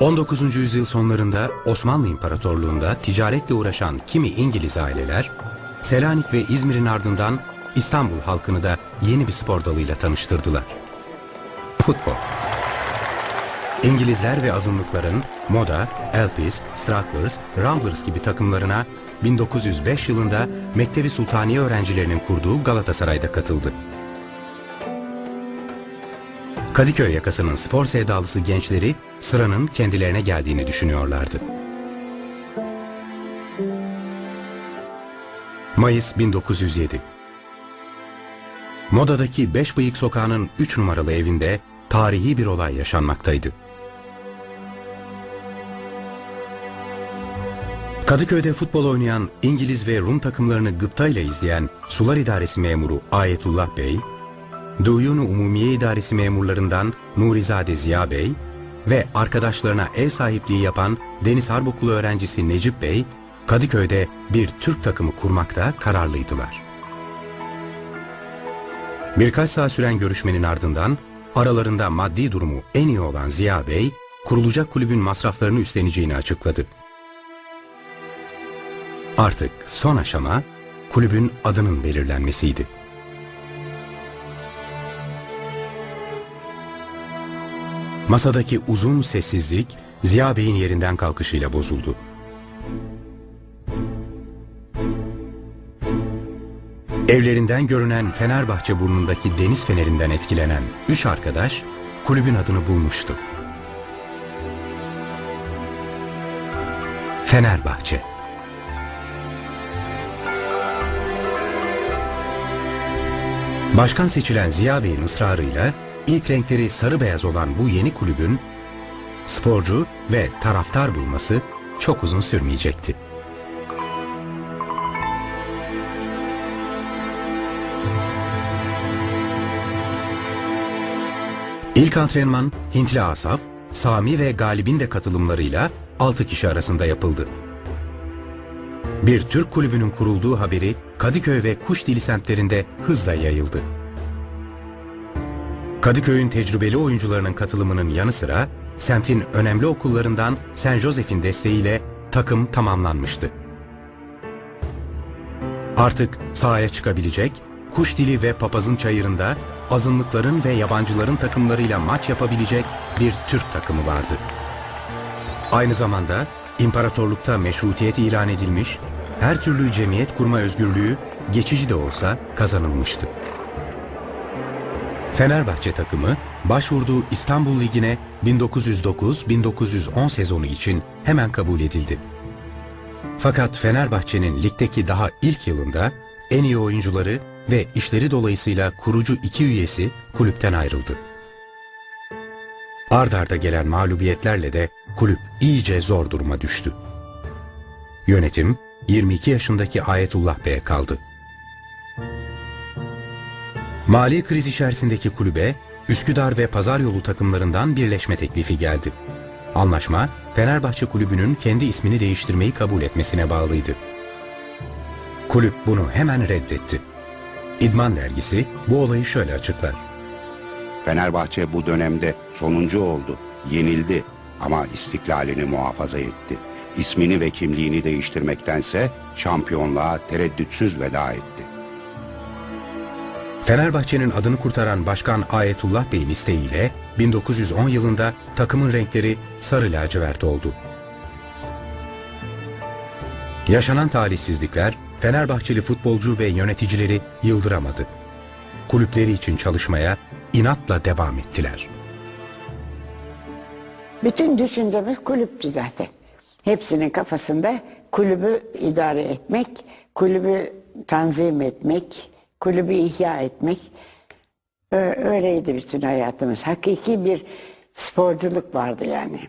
19. yüzyıl sonlarında Osmanlı İmparatorluğu'nda ticaretle uğraşan kimi İngiliz aileler, Selanik ve İzmir'in ardından İstanbul halkını da yeni bir spor dalıyla tanıştırdılar. Futbol. İngilizler ve azınlıkların Moda, Elpis, Stragglers, Ramblers gibi takımlarına 1905 yılında Mektebi Sultaniye öğrencilerinin kurduğu Galatasaray'da katıldı. Kadıköy yakasının spor sevdalısı gençleri sıranın kendilerine geldiğini düşünüyorlardı. Mayıs 1907 Moda'daki Beş Bıyık Sokağı'nın 3 numaralı evinde tarihi bir olay yaşanmaktaydı. Kadıköy'de futbol oynayan İngiliz ve Rum takımlarını gıptayla izleyen Sular İdaresi memuru Ayetullah Bey, Duyunu Umumiye İdaresi memurlarından Nurizade Ziya Bey ve arkadaşlarına ev sahipliği yapan Deniz Harp Okulu öğrencisi Necip Bey, Kadıköy'de bir Türk takımı kurmakta kararlıydılar. Birkaç saat süren görüşmenin ardından aralarında maddi durumu en iyi olan Ziya Bey, kurulacak kulübün masraflarını üstleneceğini açıkladı. Artık son aşama kulübün adının belirlenmesiydi. Masadaki uzun sessizlik Ziya Bey'in yerinden kalkışıyla bozuldu. Evlerinden görünen Fenerbahçe burnundaki deniz fenerinden etkilenen üç arkadaş kulübün adını bulmuştu. Fenerbahçe. Başkan seçilen Ziya Bey'in ısrarıyla ilk renkleri sarı beyaz olan bu yeni kulübün sporcu ve taraftar bulması çok uzun sürmeyecekti. İlk antrenman Hintli Asaf, Sami ve Galip'in de katılımlarıyla 6 kişi arasında yapıldı. Bir Türk kulübünün kurulduğu haberi Kadıköy ve Kuşdili semtlerinde hızla yayıldı. Kadıköy'ün tecrübeli oyuncularının katılımının yanı sıra semtin önemli okullarından Saint Joseph'in desteğiyle takım tamamlanmıştı. Artık sahaya çıkabilecek, Kuşdili ve Papaz'ın çayırında azınlıkların ve yabancıların takımlarıyla maç yapabilecek bir Türk takımı vardı. Aynı zamanda imparatorlukta meşrutiyet ilan edilmiş, her türlü cemiyet kurma özgürlüğü geçici de olsa kazanılmıştı. Fenerbahçe takımı başvurduğu İstanbul Ligi'ne 1909-1910 sezonu için hemen kabul edildi. Fakat Fenerbahçe'nin ligdeki daha ilk yılında en iyi oyuncuları ve işleri dolayısıyla kurucu iki üyesi kulüpten ayrıldı. Ard arda gelen mağlubiyetlerle de kulüp iyice zor duruma düştü. Yönetim 22 yaşındaki Ayetullah Bey'e kaldı. Mali kriz içerisindeki kulübe Üsküdar ve Pazar Yolu takımlarından birleşme teklifi geldi. Anlaşma Fenerbahçe kulübünün kendi ismini değiştirmeyi kabul etmesine bağlıydı. Kulüp bunu hemen reddetti. İdman dergisi bu olayı şöyle açıklar. Fenerbahçe bu dönemde sonuncu oldu, yenildi ama istiklalini muhafaza etti. İsmini ve kimliğini değiştirmektense şampiyonluğa tereddütsüz veda etti. Fenerbahçe'nin adını kurtaran Başkan Ayetullah Bey'in isteğiyle 1910 yılında takımın renkleri sarı lacivert oldu. Yaşanan talihsizlikler Fenerbahçeli futbolcu ve yöneticileri yıldıramadı. Kulüpleri için çalışmaya inatla devam ettiler. Bütün düşüncemiz kulüptü zaten. Hepsinin kafasında kulübü idare etmek, kulübü tanzim etmek, kulübü ihya etmek. Öyleydi bütün hayatımız. Hakiki bir sporculuk vardı yani.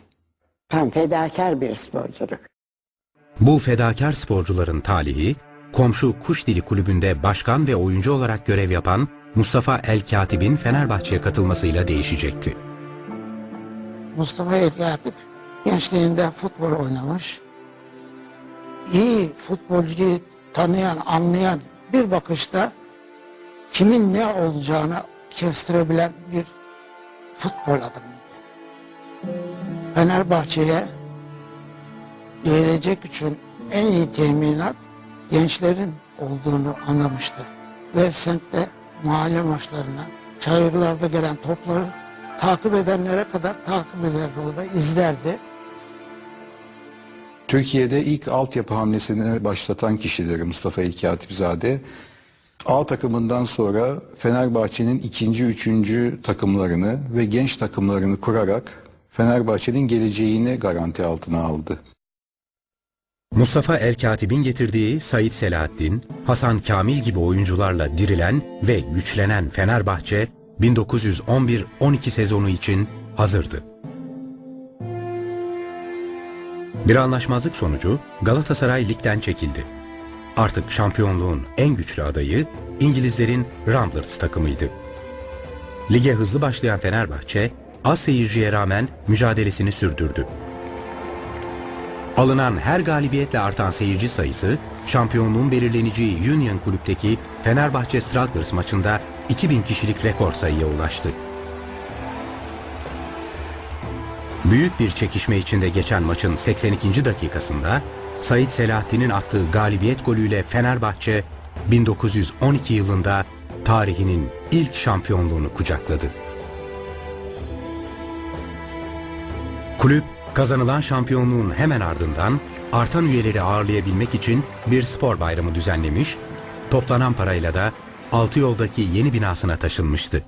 Tam fedakar bir sporculuk. Bu fedakar sporcuların talihi, komşu Kuşdili Kulübü'nde başkan ve oyuncu olarak görev yapan Mustafa El Katib'in Fenerbahçe'ye katılmasıyla değişecekti. Mustafa El Katip gençliğinde futbol oynamış. İyi futbolcuyu tanıyan, anlayan bir bakışta kimin ne olacağını kestirebilen bir futbol adamıydı. Fenerbahçe'ye gelecek için en iyi teminat gençlerin olduğunu anlamıştı. Ve semtte mahalle maçlarına, çayırlarda gelen topları takip edenlere kadar takip ederdi o da izlerdi. Türkiye'de ilk altyapı hamlesini başlatan kişileri Mustafa İlki Hatipzade. A takımından sonra Fenerbahçe'nin ikinci, üçüncü takımlarını ve genç takımlarını kurarak Fenerbahçe'nin geleceğini garanti altına aldı. Mustafa El Katib'in getirdiği Said Selahattin, Hasan Kamil gibi oyuncularla dirilen ve güçlenen Fenerbahçe 1911-12 sezonu için hazırdı. Bir anlaşmazlık sonucu Galatasaray ligden çekildi. Artık şampiyonluğun en güçlü adayı İngilizlerin Ramblers takımıydı. Lige hızlı başlayan Fenerbahçe az seyirciye rağmen mücadelesini sürdürdü. Alınan her galibiyetle artan seyirci sayısı şampiyonluğun belirleneceği Union Kulüp'teki Fenerbahçe Stragglers maçında 2000 kişilik rekor sayıya ulaştı. Büyük bir çekişme içinde geçen maçın 82. dakikasında Said Selahattin'in attığı galibiyet golüyle Fenerbahçe 1912 yılında tarihinin ilk şampiyonluğunu kucakladı. Kulüp kazanılan şampiyonluğun hemen ardından artan üyeleri ağırlayabilmek için bir spor bayramı düzenlemiş, toplanan parayla da altı yoldaki yeni binasına taşınmıştı.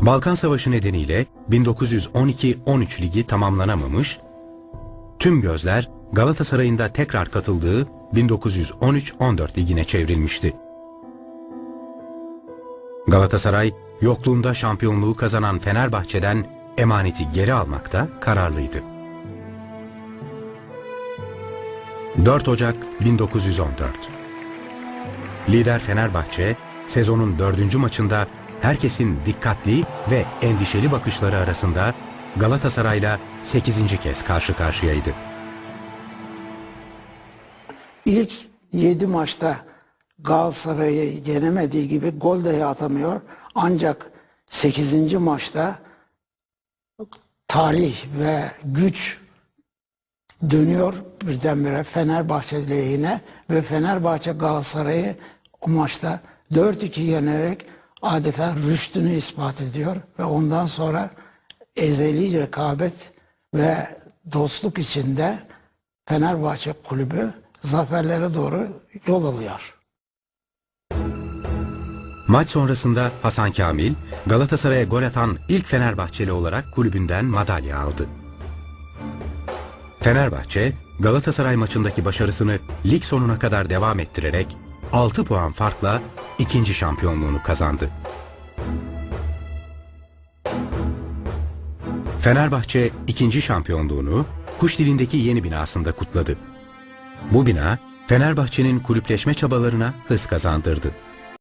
Balkan Savaşı nedeniyle 1912-13 ligi tamamlanamamış, tüm gözler Galatasaray'ın da tekrar katıldığı 1913-14 ligine çevrilmişti. Galatasaray yokluğunda şampiyonluğu kazanan Fenerbahçe'den emaneti geri almakta kararlıydı. 4 Ocak 1914 Lider Fenerbahçe sezonun dördüncü maçında herkesin dikkatli ve endişeli bakışları arasında Galatasaray'la 8. kez karşı karşıyaydı. İlk 7 maçta Galatasaray'ı yenemediği gibi gol dahi atamıyor. Ancak 8. maçta talih ve güç dönüyor birdenbire Fenerbahçe lehine ve Fenerbahçe Galatasaray'ı o maçta 4-2 yenerek adeta rüştünü ispat ediyor ve ondan sonra ezeli rekabet ve dostluk içinde Fenerbahçe kulübü zaferlere doğru yol alıyor. Maç sonrasında Hasan Kamil, Galatasaray'a gol atan ilk Fenerbahçeli olarak kulübünden madalya aldı. Fenerbahçe, Galatasaray maçındaki başarısını lig sonuna kadar devam ettirerek 6 puan farkla ikinci şampiyonluğunu kazandı. Fenerbahçe ikinci şampiyonluğunu Kuşdili'ndeki yeni binasında kutladı. Bu bina Fenerbahçe'nin kulüpleşme çabalarına hız kazandırdı.